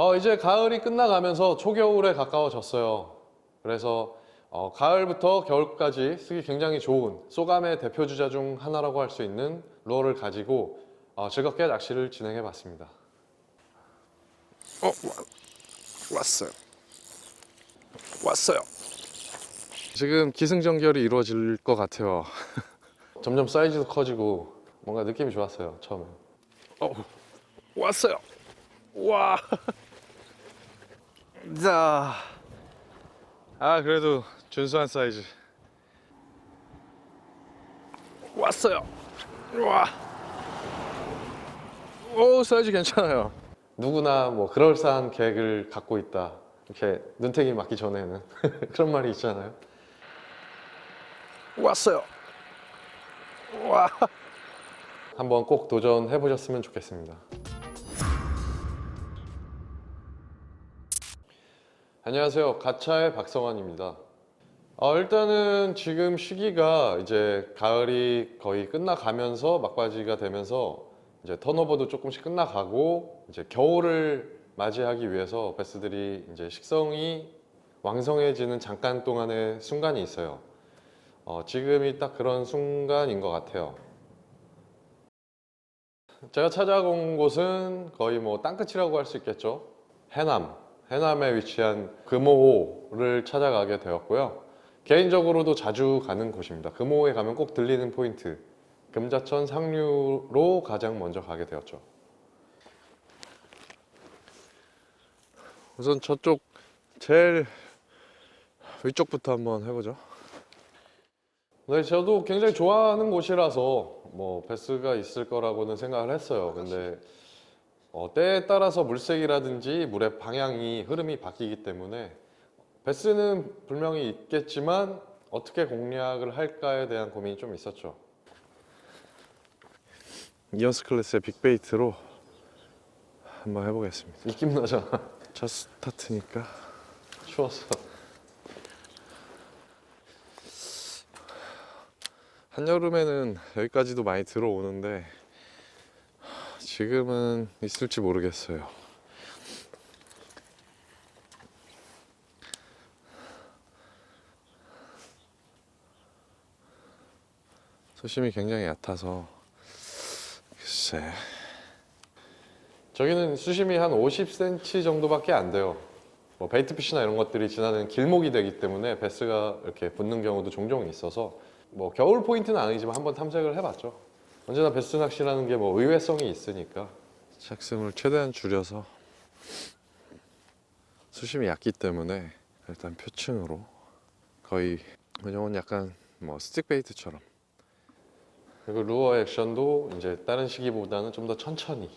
어, 이제 가을이 끝나가면서 초겨울에 가까워졌어요. 그래서 어, 가을부터 겨울까지 쓰기 굉장히 좋은 소감의 대표 주자 중 하나라고 할 수 있는 루어를 가지고 어, 즐겁게 낚시를 진행해 봤습니다. 어 와, 왔어요. 왔어요. 지금 기승전결이 이루어질 것 같아요. 점점 사이즈도 커지고 뭔가 느낌이 좋았어요, 처음에. 어 왔어요. 와. 자. 아, 그래도 준수한 사이즈. 왔어요. 와. 오, 사이즈 괜찮아요. 누구나 뭐 그럴싸한 계획을 갖고 있다. 이렇게 눈탱이 맞기 전에는 그런 말이 있잖아요. 왔어요. 와. 한번 꼭 도전해 보셨으면 좋겠습니다. 안녕하세요. 가차의 박성환입니다. 어, 일단은 지금 시기가 이제 가을이 거의 끝나가면서 막바지가 되면서 이제 턴오버도 조금씩 끝나가고 이제 겨울을 맞이하기 위해서 베스들이 이제 식성이 왕성해지는 잠깐 동안의 순간이 있어요. 어, 지금이 딱 그런 순간인 것 같아요. 제가 찾아온 곳은 거의 뭐 땅끝이라고 할 수 있겠죠. 해남, 해남에 위치한 금호호를 찾아가게 되었고요. 개인적으로도 자주 가는 곳입니다. 금호호에 가면 꼭 들리는 포인트, 금자천 상류로 가장 먼저 가게 되었죠. 우선 저쪽 제일 위쪽부터 한번 해보죠. 네, 저도 굉장히 좋아하는 곳이라서 뭐 베스가 있을 거라고는 생각을 했어요. 근데 어, 때에 따라서 물색이라든지 물의 방향이 흐름이 바뀌기 때문에 베스는 분명히 있겠지만 어떻게 공략을 할까에 대한 고민이 좀 있었죠. 이어스 클래스의 빅베이트로 한번 해보겠습니다. 입김 나잖아. 첫 스타트니까 추웠어. 한여름에는 여기까지도 많이 들어오는데 지금은 있을지 모르겠어요. 소심이 굉장히 얕아서 글쎄 저기는 수심이 한 50cm 정도밖에 안 돼요. 뭐 베이트피시나 이런 것들이 지나는 길목이 되기 때문에 베스가 이렇게 붙는 경우도 종종 있어서 뭐 겨울 포인트는 아니지만 한번 탐색을 해봤죠. 언제나 베스 낚시라는 게 뭐 의외성이 있으니까. 착승을 최대한 줄여서 수심이 얕기 때문에 일단 표층으로 거의 이건 약간 뭐 스틱 베이트처럼. 그리고 루어 액션도 이제 다른 시기보다는 좀 더 천천히.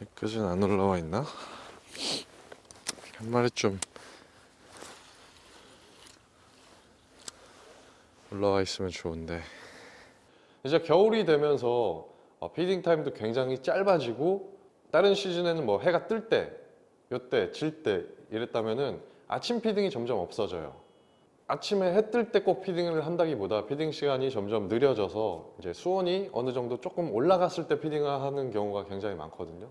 여기까지는 안 올라와 있나? 한 마리쯤 올라와 있으면 좋은데 이제 겨울이 되면서 어, 피딩 타임도 굉장히 짧아지고 다른 시즌에는 뭐 해가 뜰 때, 요때, 질 때 이랬다면은 아침 피딩이 점점 없어져요. 아침에 해 뜰 때 꼭 피딩을 한다기보다 피딩 시간이 점점 느려져서 이제 수온이 어느 정도 조금 올라갔을 때 피딩을 하는 경우가 굉장히 많거든요.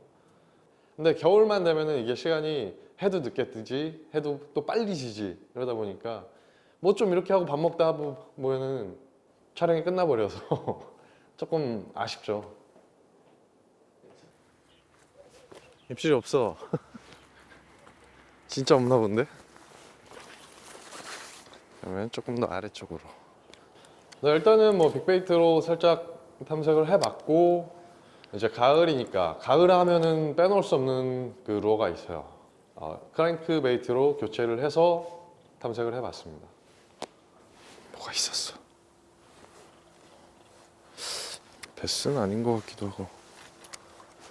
근데 겨울만 되면은 이게 시간이 해도 늦게 뜨지, 해도 또 빨리 지지 이러다 보니까 뭐 좀 이렇게 하고 밥 먹다 보면은 촬영이 끝나버려서 조금 아쉽죠. 입질이 없어. 진짜 없나 본데? 그러면 조금 더 아래쪽으로. 네, 일단은 뭐 빅베이트로 살짝 탐색을 해봤고 이제 가을이니까 가을 하면은 빼놓을 수 없는 그 루어가 있어요. 어, 크랭크 베이트로 교체를 해서 탐색을 해봤습니다. 뭐가 있었어? 베스는 아닌 것 같기도 하고.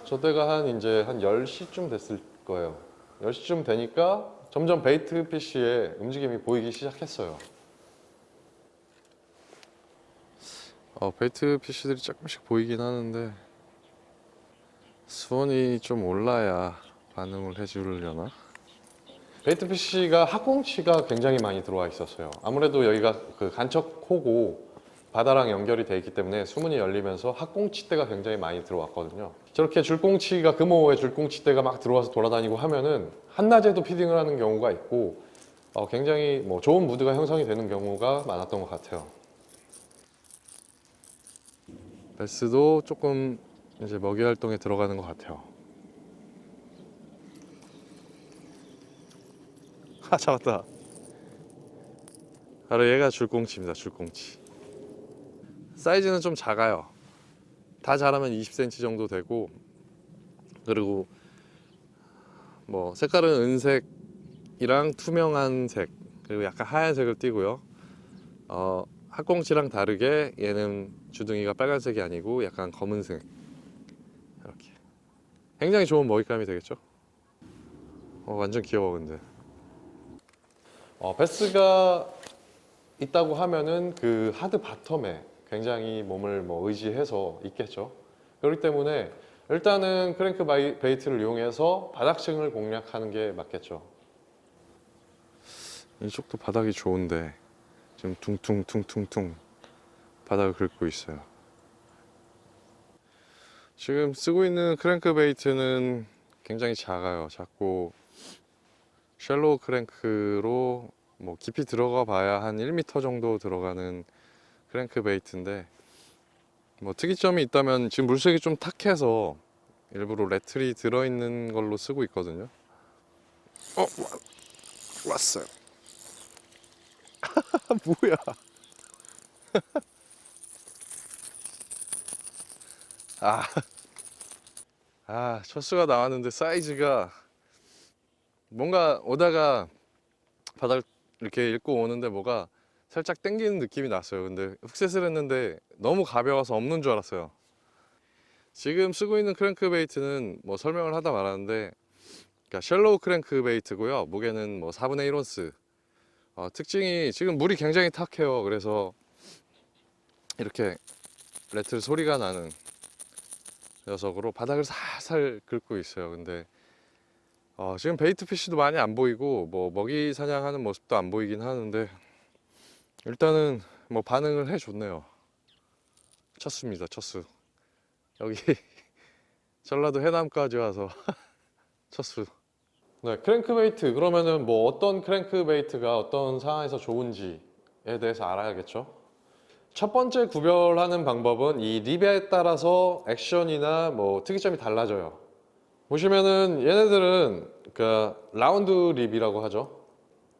저 때가 한 이제 한 10시쯤 됐을 거예요. 10시쯤 되니까 점점 베이트 피쉬의 움직임이 보이기 시작했어요. 어, 베이트 피쉬들이 조금씩 보이긴 하는데 수온이 좀 올라야 반응을 해주려나? 베이트 피쉬가 학꽁치가 굉장히 많이 들어와 있었어요. 아무래도 여기가 그 간척호고 바다랑 연결이 돼 있기 때문에 수문이 열리면서 학꽁치대가 굉장히 많이 들어왔거든요. 저렇게 줄꽁치가 금호에 줄꽁치대가 막 들어와서 돌아다니고 하면은 한낮에도 피딩을 하는 경우가 있고 어, 굉장히 뭐 좋은 무드가 형성이 되는 경우가 많았던 것 같아요. 베스도 조금 이제 먹이 활동에 들어가는 것 같아요. 아 잡았다. 바로 얘가 줄꽁치입니다. 줄꽁치. 사이즈는 좀 작아요. 다 자라면 20cm 정도 되고 그리고 뭐 색깔은 은색이랑 투명한 색 그리고 약간 하얀색을 띠고요. 어, 학꽁치랑 다르게 얘는 주둥이가 빨간색이 아니고 약간 검은색 이렇게 굉장히 좋은 먹잇감이 되겠죠. 어, 완전 귀여워 근데. 어, 베스가 있다고 하면은 그 하드 바텀에 굉장히 몸을 뭐 의지해서 있겠죠. 그렇기 때문에 일단은 크랭크 바이, 베이트를 이용해서 바닥층을 공략하는 게 맞겠죠. 이쪽도 바닥이 좋은데 지금 퉁퉁퉁퉁퉁 바닥을 긁고 있어요. 지금 쓰고 있는 크랭크 베이트는 굉장히 작아요. 작고 쉘로우 크랭크로 뭐 깊이 들어가 봐야 한 1m 정도 들어가는 크랭크 베이트인데 뭐 특이점이 있다면 지금 물색이 좀 탁해서 일부러 레틀이 들어있는 걸로 쓰고 있거든요. 어, 와, 왔어요. 뭐야? 아, 아, 첫 수가 나왔는데 사이즈가 뭔가 오다가 바닥 이렇게 읽고 오는데 뭐가 살짝 당기는 느낌이 났어요. 근데 흑셋을 했는데 너무 가벼워서 없는 줄 알았어요. 지금 쓰고 있는 크랭크 베이트는 뭐 설명을 하다 말았는데 그러니까 셜로우 크랭크 베이트고요. 무게는 뭐 4분의 1 온스. 어, 특징이 지금 물이 굉장히 탁해요. 그래서 이렇게 레틀 소리가 나는 녀석으로 바닥을 살살 긁고 있어요. 근데 어, 지금 베이트 피쉬도 많이 안 보이고 뭐 먹이 사냥하는 모습도 안 보이긴 하는데 일단은 뭐 반응을 해줬네요. 쳤습니다. 쳤수. 여기 전라도 해남까지 와서 쳤수. 네, 크랭크베이트 그러면은 뭐 어떤 크랭크베이트가 어떤 상황에서 좋은지에 대해서 알아야겠죠. 첫 번째 구별하는 방법은 이 립에 따라서 액션이나 뭐 특이점이 달라져요. 보시면은 얘네들은 그 라운드 립이라고 하죠.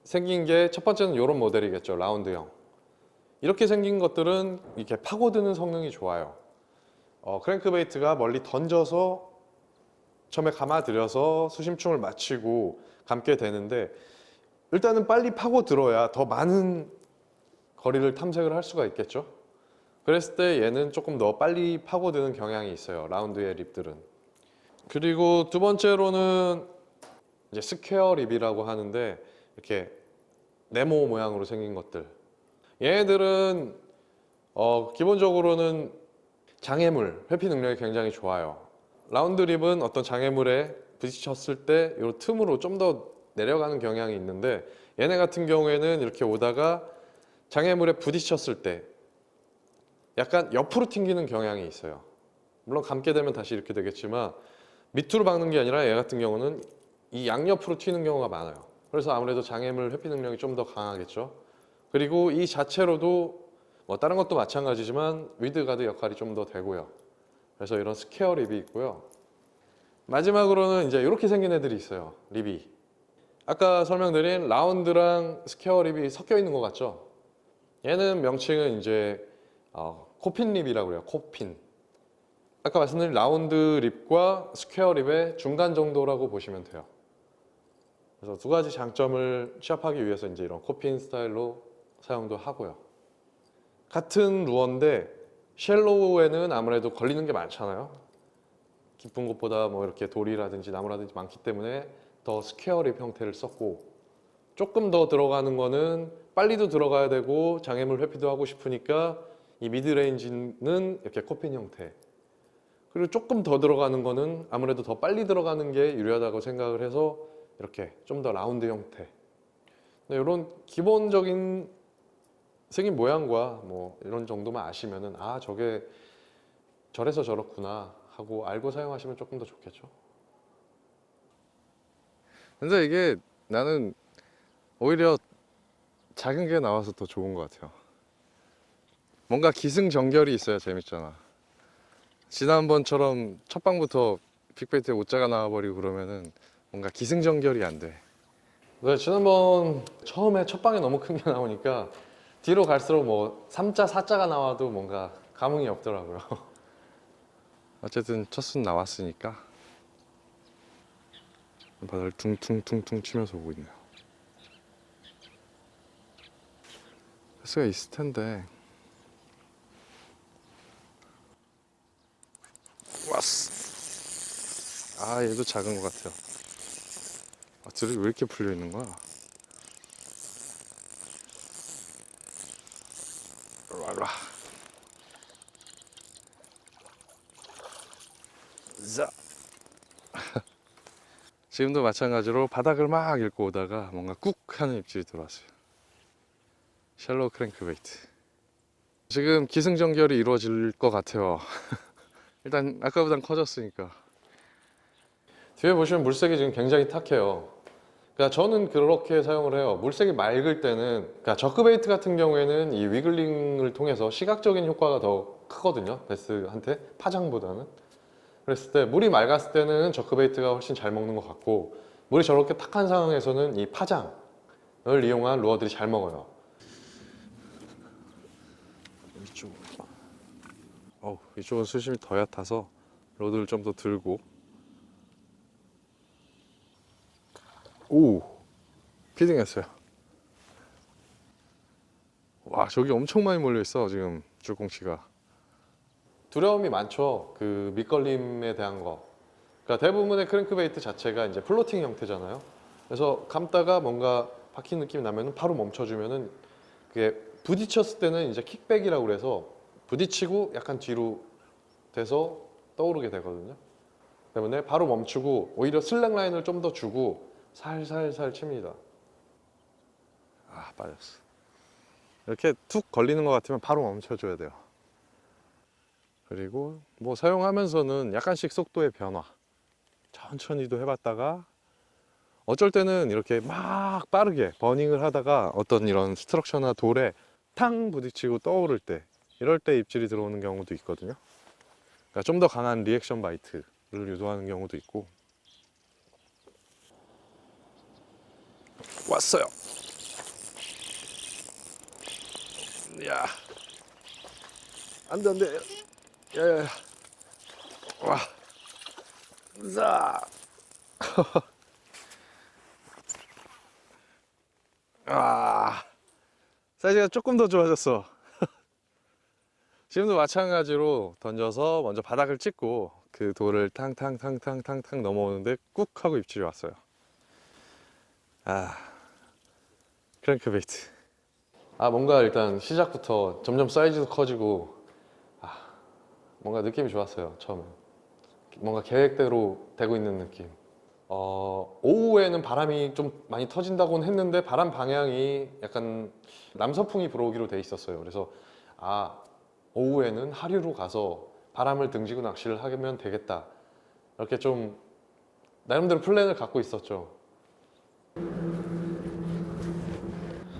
생긴 게 첫 번째는 이런 모델이겠죠. 라운드형. 이렇게 생긴 것들은 이렇게 파고드는 성능이 좋아요. 어, 크랭크베이트가 멀리 던져서 처음에 감아들여서 수심충을 맞추고 감게 되는데 일단은 빨리 파고들어야 더 많은 거리를 탐색을 할 수가 있겠죠. 그랬을 때 얘는 조금 더 빨리 파고드는 경향이 있어요. 라운드의 립들은. 그리고 두 번째로는 이제 스퀘어 립이라고 하는데 이렇게 네모 모양으로 생긴 것들. 얘네들은 어, 기본적으로는 장애물 회피 능력이 굉장히 좋아요. 라운드 립은 어떤 장애물에 부딪혔을 때 이 틈으로 좀 더 내려가는 경향이 있는데 얘네 같은 경우에는 이렇게 오다가 장애물에 부딪혔을 때 약간 옆으로 튕기는 경향이 있어요. 물론 감게 되면 다시 이렇게 되겠지만 밑으로 박는 게 아니라 얘 같은 경우는 이 양옆으로 튀는 경우가 많아요. 그래서 아무래도 장애물 회피 능력이 좀 더 강하겠죠. 그리고 이 자체로도 뭐 다른 것도 마찬가지지만 위드 가드 역할이 좀 더 되고요. 그래서 이런 스퀘어 립이 있고요. 마지막으로는 이제 이렇게 생긴 애들이 있어요. 립이. 아까 설명드린 라운드랑 스퀘어 립이 섞여 있는 것 같죠? 얘는 명칭은 이제 어, 코핀 립이라고 그래요. 코핀. 아까 말씀드린 라운드 립과 스퀘어 립의 중간 정도라고 보시면 돼요. 그래서 두 가지 장점을 취합하기 위해서 이제 이런 코핀 스타일로 사용도 하고요. 같은 루어인데 쉘로우에는 아무래도 걸리는 게 많잖아요. 깊은 곳보다 뭐 이렇게 돌이라든지 나무라든지 많기 때문에 더 스퀘어 립 형태를 썼고 조금 더 들어가는 거는 빨리도 들어가야 되고 장애물 회피도 하고 싶으니까 이 미드레인지는 이렇게 코핀 형태 그리고 조금 더 들어가는 거는 아무래도 더 빨리 들어가는 게 유리하다고 생각을 해서 이렇게 좀 더 라운드 형태 네, 이런 기본적인 생긴 모양과 뭐 이런 정도만 아시면은 아 저게 저래서 저렇구나 하고 알고 사용하시면 조금 더 좋겠죠. 근데 이게 나는 오히려 작은 게 나와서 더 좋은 것 같아요. 뭔가 기승전결이 있어야 재밌잖아. 지난번처럼 첫 방부터 빅베이트에 오자가 나와버리고 그러면은 뭔가 기승전결이 안 돼. 네, 지난번 처음에 첫 방에 너무 큰 게 나오니까 뒤로 갈수록 뭐 3자, 4자가 나와도 뭔가 감흥이 없더라고요. 어쨌든 첫 순 나왔으니까 바다를 퉁퉁퉁퉁 치면서 오고 있네요. 패스가 있을 텐데 왔어. 아 얘도 작은 것 같아요. 아 들이 왜 이렇게 풀려 있는 거야? 일로 와, 일로 와. 자. 지금도 마찬가지로 바닥을 막 읽고 오다가 뭔가 꾹 하는 입질이 들어왔어요. 샬로우 크랭크베이트. 지금 기승전결이 이루어질 것 같아요. 일단 아까보단 커졌으니까. 뒤에 보시면 물색이 지금 굉장히 탁해요. 그러니까 저는 그렇게 사용을 해요. 물색이 맑을 때는, 그러니까 저크베이트 같은 경우에는 이 위글링을 통해서 시각적인 효과가 더 크거든요. 베스한테 파장보다는. 그랬을 때 물이 맑았을 때는 저크베이트가 훨씬 잘 먹는 것 같고 물이 저렇게 탁한 상황에서는 이 파장을 이용한 루어들이 잘 먹어요. 이쪽. 어, 이쪽은 수심이 더 얕아서 로드를 좀 더 들고. 오, 피딩했어요. 와, 저기 엄청 많이 몰려 있어 지금 줄꽁치가. 두려움이 많죠. 그 밑걸림에 대한 거. 그러니까 대부분의 크랭크베이트 자체가 이제 플로팅 형태잖아요. 그래서 감다가 뭔가 박힌 느낌이 나면은 바로 멈춰주면은 그게 부딪혔을 때는 이제 킥백이라고 그래서 부딪히고 약간 뒤로 돼서 떠오르게 되거든요. 때문에 바로 멈추고 오히려 슬랙 라인을 좀 더 주고 살살살 칩니다. 아 빠졌어. 이렇게 툭 걸리는 것 같으면 바로 멈춰줘야 돼요. 그리고 뭐 사용하면서는 약간씩 속도의 변화 천천히도 해봤다가 어쩔 때는 이렇게 막 빠르게 버닝을 하다가 어떤 이런 스트럭처나 돌에 탕 부딪히고 떠오를 때 이럴 때 입질이 들어오는 경우도 있거든요. 그러니까 좀 더 강한 리액션 바이트를 유도하는 경우도 있고. 왔어요. 야. 안돼 안돼 야야야. 와. 자. 아. 사이즈가 조금 더 좋아졌어 지금도 마찬가지로 던져서 먼저 바닥을 찍고 그 돌을 탕탕탕탕탕탕 넘어오는데 꾹 하고 입질이 왔어요. 아 크랭크베이트. 아 뭔가 일단 시작부터 점점 사이즈도 커지고 아 뭔가 느낌이 좋았어요 처음에 뭔가 계획대로 되고 있는 느낌. 어, 오후에는 바람이 좀 많이 터진다고는 했는데 바람 방향이 약간 남서풍이 불어오기로 돼 있었어요. 그래서 아 오후에는 하류로 가서 바람을 등지고 낚시를 하면 되겠다. 이렇게 좀 나름대로 플랜을 갖고 있었죠.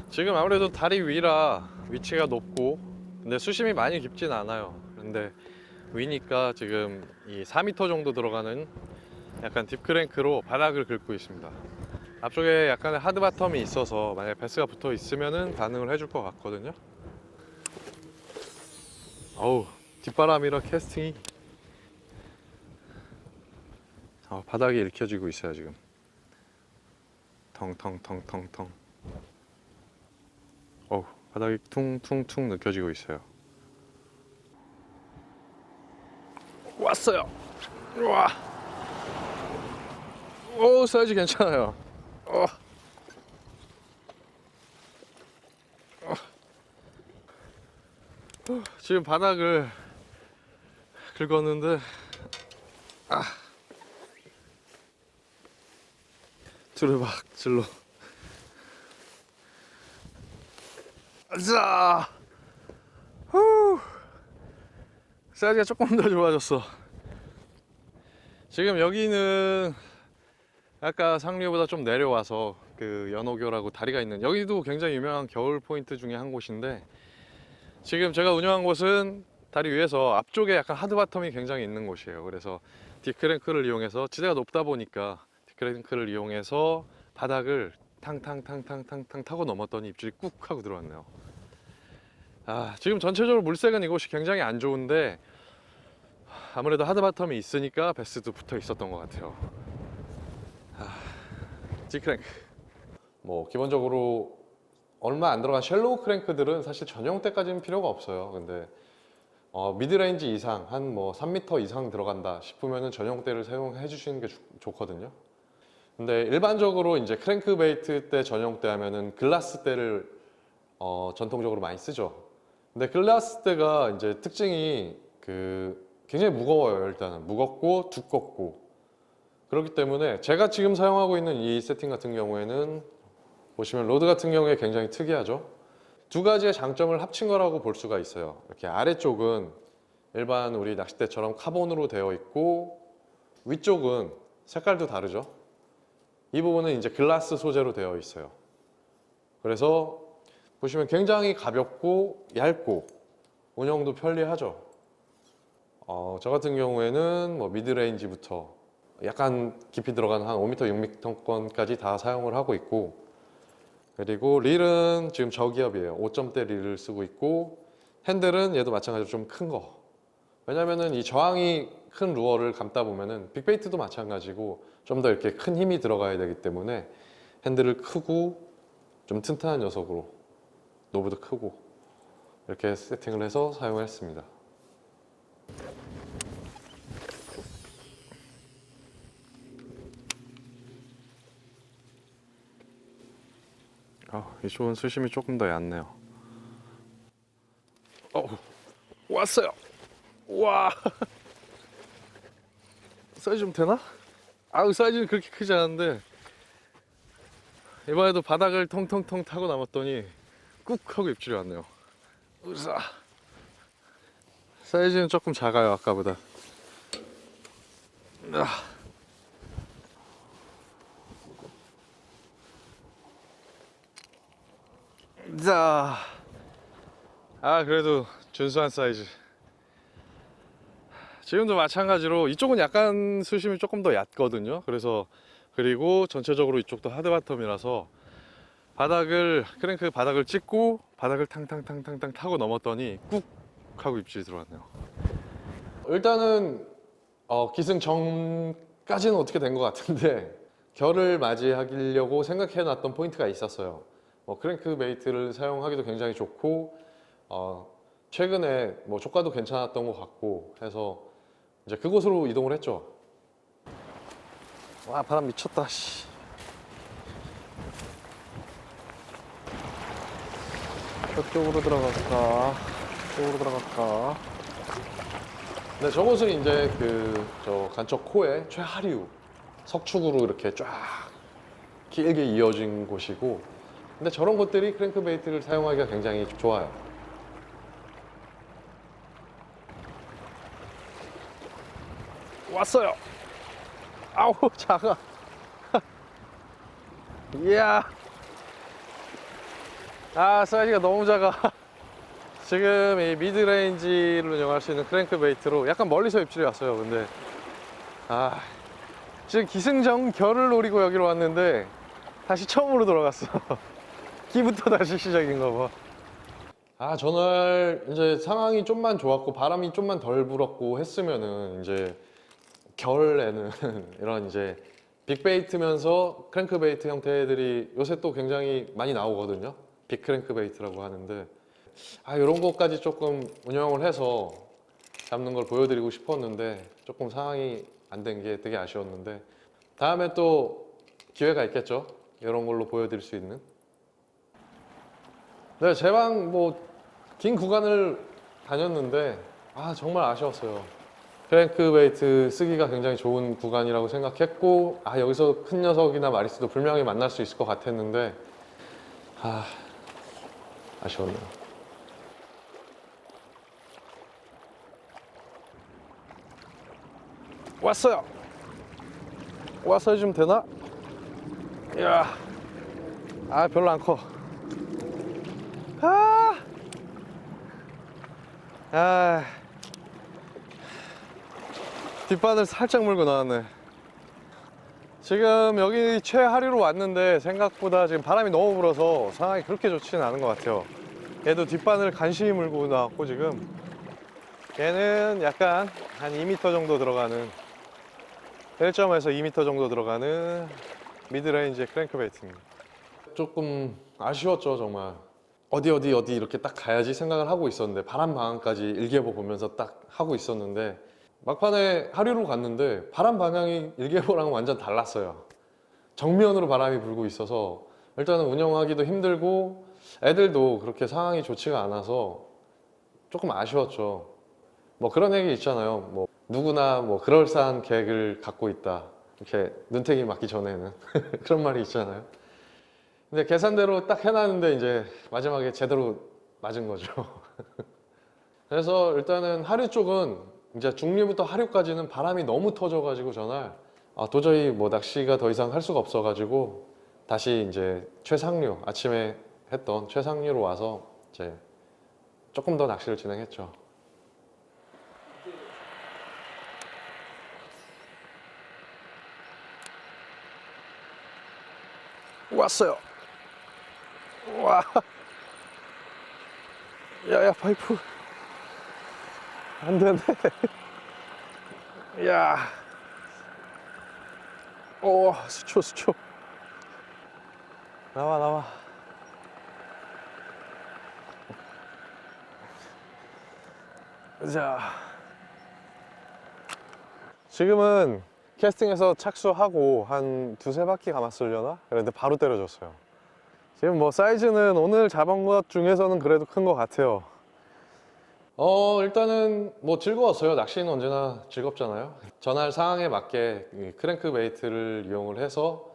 지금 아무래도 다리 위라 위치가 높고 근데 수심이 많이 깊진 않아요. 근데 위니까 지금 이 4m 정도 들어가는 약간 딥크랭크로 바닥을 긁고 있습니다. 앞쪽에 약간의 하드바텀이 있어서 만약에 베스가 붙어 있으면은 반응을 해줄 것 같거든요 어우 뒷바람이라 캐스팅이. 어, 바닥이 읽혀지고 있어요 지금. 텅텅텅텅텅. 어우 바닥이 퉁퉁퉁 느껴지고 있어요. 왔어요. 와. 오 사이즈 괜찮아요. 어. 지금 바닥을 긁었는데 아. 두루박질로. 자, 후, 사이즈가 조금 더 좋아졌어. 지금 여기는 아까 상류보다 좀 내려와서 그 연호교라고 다리가 있는 여기도 굉장히 유명한 겨울 포인트 중에 한 곳인데 지금 제가 운영한 곳은 다리 위에서 앞쪽에 약간 하드바텀이 굉장히 있는 곳이에요. 그래서 디크랭크를 이용해서 지대가 높다 보니까 디크랭크를 이용해서 바닥을 탕탕탕탕탕탕 타고 넘었더니 입질이 꾹 하고 들어왔네요. 아, 지금 전체적으로 물색은 이곳이 굉장히 안 좋은데 아무래도 하드바텀이 있으니까 베스도 붙어 있었던 것 같아요. 아, 디크랭크. 뭐 기본적으로 얼마 안 들어간 쉘로우 크랭크들은 사실 전용 때까지는 필요가 없어요. 근데 어, 미드레인지 이상 한 뭐 3m 이상 들어간다 싶으면 은 전용 때를 사용해 주시는 게 좋- 좋거든요. 근데 일반적으로 이제 크랭크 베이트 때 전용 때 하면은 글라스 때를 어, 전통적으로 많이 쓰죠. 근데 글라스 때가 이제 특징이 그 굉장히 무거워요. 일단은 무겁고 두껍고 그렇기 때문에 제가 지금 사용하고 있는 이 세팅 같은 경우에는 보시면 로드 같은 경우에 굉장히 특이하죠. 두 가지의 장점을 합친 거라고 볼 수가 있어요. 이렇게 아래쪽은 일반 우리 낚싯대처럼 카본으로 되어 있고 위쪽은 색깔도 다르죠. 이 부분은 이제 글라스 소재로 되어 있어요. 그래서 보시면 굉장히 가볍고 얇고 운영도 편리하죠. 어, 저 같은 경우에는 뭐 미드레인지부터 약간 깊이 들어가는 한 5m, 6m권까지 다 사용을 하고 있고 그리고 릴은 지금 저기압이에요. 5점대 릴을 쓰고 있고 핸들은 얘도 마찬가지로 좀 큰 거. 왜냐면은 이 저항이 큰 루어를 감다 보면은 빅베이트도 마찬가지고 좀 더 이렇게 큰 힘이 들어가야 되기 때문에 핸들을 크고 좀 튼튼한 녀석으로 노브도 크고 이렇게 세팅을 해서 사용을 했습니다. 아, 이쪽은 수심이 조금 더 얕네요. 어, 왔어요. 와, 사이즈 좀 되나? 아우 사이즈는 그렇게 크지 않은데 이번에도 바닥을 통통통 타고 남았더니 꾹 하고 입질이 왔네요. 으쌰. 사이즈는 조금 작아요 아까보다. 아. 자, 아 그래도 준수한 사이즈. 지금도 마찬가지로 이쪽은 약간 수심이 조금 더 얕거든요. 그래서 그리고 전체적으로 이쪽도 하드바텀이라서 바닥을 크랭크 바닥을 찍고 바닥을 탕탕탕탕탕 타고 넘었더니 꾹 하고 입질이 들어왔네요. 일단은 어, 기승전까지는 어떻게 된 것 같은데 결을 맞이하려고 생각해놨던 포인트가 있었어요. 뭐 크랭크 베이트를 사용하기도 굉장히 좋고 어, 최근에 뭐 조가도 괜찮았던 것 같고 해서 이제 그곳으로 이동을 했죠. 와 바람 미쳤다. 씨. 저쪽으로 들어갈까? 저쪽으로 들어갈까? 네, 저곳은 이제 그 저 간척 코에 최하류 석축으로 이렇게 쫙 길게 이어진 곳이고 근데 저런 곳들이 크랭크베이트를 사용하기가 굉장히 좋아요. 왔어요. 아우 작아. 이야. 아 사이즈가 너무 작아. 지금 이 미드레인지를 운영할 수 있는 크랭크베이트로 약간 멀리서 입질이 왔어요. 근데 아 지금 기승전 결을 노리고 여기로 왔는데 다시 처음으로 돌아갔어. 기부터 다시 시작인가 봐. 아 전날 이제 상황이 좀만 좋았고 바람이 좀만 덜 불었고 했으면은 이제 겨울에는 이런 이제 빅베이트면서 크랭크베이트 형태들이 요새 또 굉장히 많이 나오거든요. 빅크랭크베이트라고 하는데 아 이런 것까지 조금 운영을 해서 잡는 걸 보여드리고 싶었는데 조금 상황이 안 된 게 되게 아쉬웠는데 다음에 또 기회가 있겠죠. 이런 걸로 보여드릴 수 있는. 네, 제방 뭐긴 구간을 다녔는데 아 정말 아쉬웠어요. 크랭크베이트 쓰기가 굉장히 좋은 구간이라고 생각했고 아 여기서 큰 녀석이나 마리스도 분명히 만날 수 있을 것 같았는데 아 아쉬웠네요. 왔어요. 와서 좀 되나? 이야, 아 별로 안 커. 아, 아, 뒷바늘 살짝 물고 나왔네. 지금 여기 최하류로 왔는데 생각보다 지금 바람이 너무 불어서 상황이 그렇게 좋지는 않은 것 같아요. 얘도 뒷바늘 간신히 물고 나왔고 지금 얘는 약간 한 2m 정도 들어가는 1점에서 2m 정도 들어가는 미드레인지 크랭크베이트입니다. 조금 아쉬웠죠 정말. 어디 어디 어디 이렇게 딱 가야지 생각을 하고 있었는데 바람 방향까지 일기예보 보면서 딱 하고 있었는데 막판에 하류로 갔는데 바람 방향이 일기예보랑은 완전 달랐어요. 정면으로 바람이 불고 있어서 일단은 운영하기도 힘들고 애들도 그렇게 상황이 좋지가 않아서 조금 아쉬웠죠. 뭐 그런 얘기 있잖아요. 뭐 누구나 뭐 그럴싸한 계획을 갖고 있다. 이렇게 눈탱이 맞기 전에는 그런 말이 있잖아요. 근데 계산대로 딱 해놨는데 이제 마지막에 제대로 맞은 거죠. 그래서 일단은 하류 쪽은 이제 중류부터 하류까지는 바람이 너무 터져가지고 전날 아, 도저히 뭐 낚시가 더 이상 할 수가 없어가지고 다시 이제 최상류 아침에 했던 최상류로 와서 이제 조금 더 낚시를 진행했죠. 왔어요. 와. 야야 파이프. 안 되네. 야. 오 수초 수초. 나와 나와. 자. 지금은 캐스팅에서 착수하고 한 두세 바퀴 감았으려나? 그런데 바로 때려줬어요. 지금 뭐 사이즈는 오늘 잡은 것 중에서는 그래도 큰 것 같아요. 어 일단은 뭐 즐거웠어요. 낚시는 언제나 즐겁잖아요. 전할 상황에 맞게 이 크랭크 베이트를 이용을 해서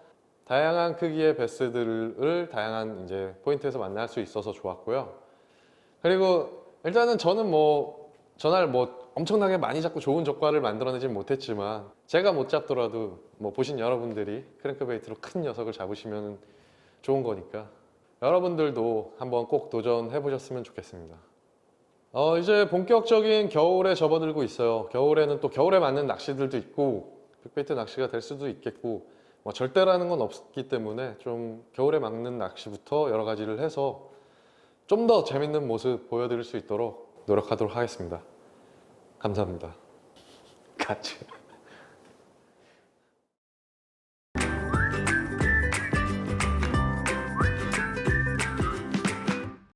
다양한 크기의 베스들을 다양한 이제 포인트에서 만날 수 있어서 좋았고요. 그리고 일단은 저는 뭐 전날 뭐 엄청나게 많이 잡고 좋은 적과를 만들어내진 못했지만 제가 못 잡더라도 뭐 보신 여러분들이 크랭크 베이트로 큰 녀석을 잡으시면 좋은 거니까 여러분들도 한번 꼭 도전해 보셨으면 좋겠습니다. 어, 이제 본격적인 겨울에 접어들고 있어요. 겨울에는 또 겨울에 맞는 낚시들도 있고 빅베이트 낚시가 될 수도 있겠고 뭐 절대라는 건 없기 때문에 좀 겨울에 맞는 낚시부터 여러 가지를 해서 좀 더 재밌는 모습 보여드릴 수 있도록 노력하도록 하겠습니다. 감사합니다. 같이.